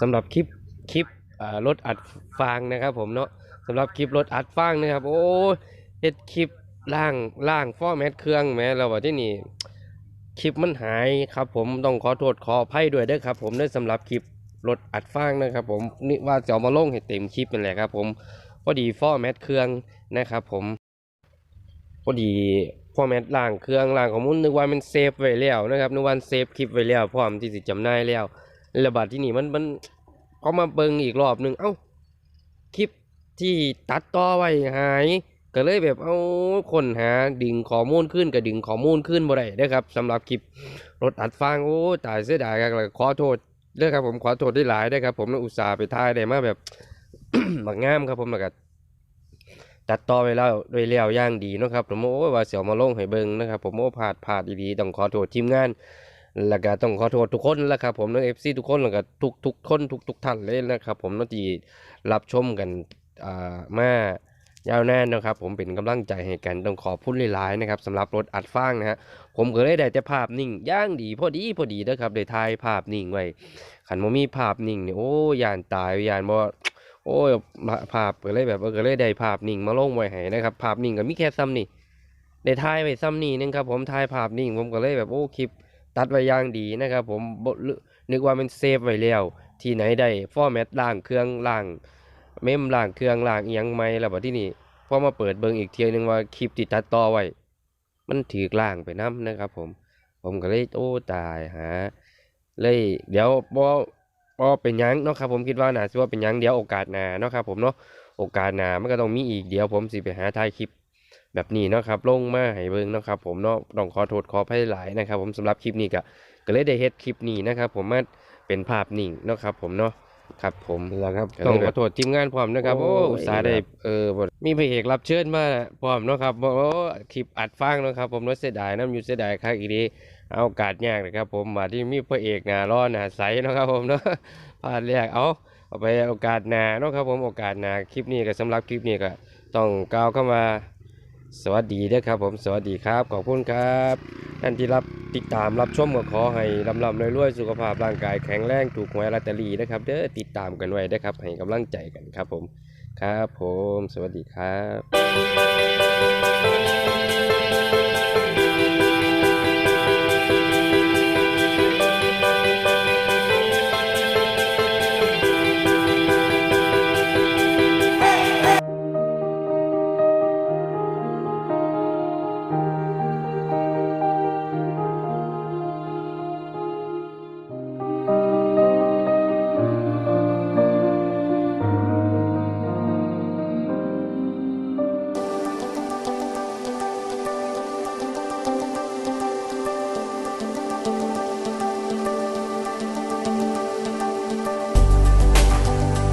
สำหรับคลิปคลิปรถอัดฟางนะครับผมเนาะสำหรับคลิปรถอัดฟางนะครับ โอ้เฮ็ดคลิปล่างล่างฟอร์แมตเครื่องแม้เราว่าที่นี่คลิปมันหายครับ ผมต้องขอโทษขออภัยด้วยด้อครับ ผมด้อสำหรับคลิปรถอัดฟางนะครับ ผมนี่ว่าจะเอามาลงให้เต็มคลิปนั่นแหละครับ ผมพอดีฟอร์แมตเครื่องนะครับ ผมพอดีฟอร์แมตล่างเครื่องล่างของมุนนึกว่ามันเซฟไว้แล้วนะครับนึกว่าเซฟคลิปไว้แล้วพร้อมที่จะจำหน่ายแล้ว ระบาดที่นี่มันมันพอมาเบิงอีกรอบหนึ่งเอ้าคลิปที่ตัดต่อไว้หาย ก็เลยแบบเอาคนหาดึงข้อมูลขึ้นก็ดึงข้อมูลขึ้นบ่ได้เด้อครับสำหรับคลิปรถอัดฟางโอ้ตายเสียดายครับแล้วขอโทษเด้อครับผมขอโทษได้หลายเด้ครับ ผมอุตส่าห์ไปถ่ายได้มาแบบบักงามครับผมแล้วก็ตัดต่อไปแล้วโดยแล้วย่างดีนะครับผมโอ้ว่าเสียวมาลงให้เบิ่งนะครับ ผมโอ้พลาดพลาดดีๆต้องขอโทษทีมงาน แล้วก็ต้องขอโทษทุกคนแล้วครับผมน้องเอฟซีทุกคนแล้วก็ทุกทุกคนทุกทุกท่านเลยนะครับ ผมน้องที่รับชมกันอ่ามายาวแนานนะครับ ผมเป็นกำลังใจให้กันต้องขอบคุณหลายๆนะครับสำหรับรถอัดฟางนะฮะผมก็เลยได้แต่ภาพนิ่งย่างดีพอดีพอดีนะครับได้ถ่ายภาพนิ่งไว้ขันบ่มีภาพนิ่งเนี่ยโอ้ยานตายยานบ่โอ้ยภาพก็เลยแบบก็เลยได้ภาพนิ่งมาลงไว้ให้นะครับภาพนิ่งก็มีแค่ซ้ำนี่ได้ถ่ายไวซ้ำนี่นึงครับผมถ่ายภาพนิ่งผมก็เลยแบบโอ้คลิป ตัดไว้อย่างดีนะครับผมนึกว่ามันเซฟไว้แล้วที่ไหนได้ฟอร์แมตล่างเครื่องล่าง เมมล่างเครื่องล่างอียังไหมแล้วบัดที่นี่พอมาเปิดเบิ่งอีกเทียหนึงว่าคลิปที่ตัดต่อไว้มันถือล่างไปน้ำนะครับ ผม ผมก็เลยโอ้ตายหาเลยเดี๋ยวบ่บ่เป็นยังเนาะครับผมคิดว่าน่าสิว่าเป็นยังเดี๋ยวโอกาสหนาเนาะครับผมเนาะโอกาสหนามันก็ต้องมีอีกเดี๋ยวผมสิไปหาถ่ายคลิป แบบนี้เนาะครับลงมาให้เบิ่งเนาะครับผมเนาะต้องขอโทษขออภัยหลายนะครับ ผมสำหรับคลิปนี้ก็ก็เลยได้เฮ็ดคลิปนี้นะครับ ผมมาเป็นภาพนิ่งเนาะครับ ผมเนาะครับผมแล้วครับต้องขอโทษทีมงานพร้อมนะครับโอ้อุตส่าห์ได้เออบ่มีพระเอกรับเชิญมาพร้อมเนาะครับโอ้คลิปอัดฟังเนาะครับ ผมเนาะเสียดายน้ำอยู่เสียดายคักอีดีเอาโอกาสยากนะครับ ผมมาที่มีพระเอกหน้าร้อนหน้าใสเนาะครับ ผมเนาะพลาดแรกเอาเอาไปโอกาสหน้าเนาะครับ ผมโอกาสหน้าคลิปนี้ก็สำหรับคลิปนี้ก็ต้องกล่าวเข้ามา สวัสดีด้อครับผมสวัสดีครับ ขอบคุณครับท่านที่รับติดตามรับชมก็ขอให้ลำลำรวยๆสุขภาพร่างกายแข็งแรงถูกหวยลอตเตอรี่นะครับเด้อติดตามกันไว้นะครับ ให้กำลังใจกันครับผมครับผม สวัสดีครับ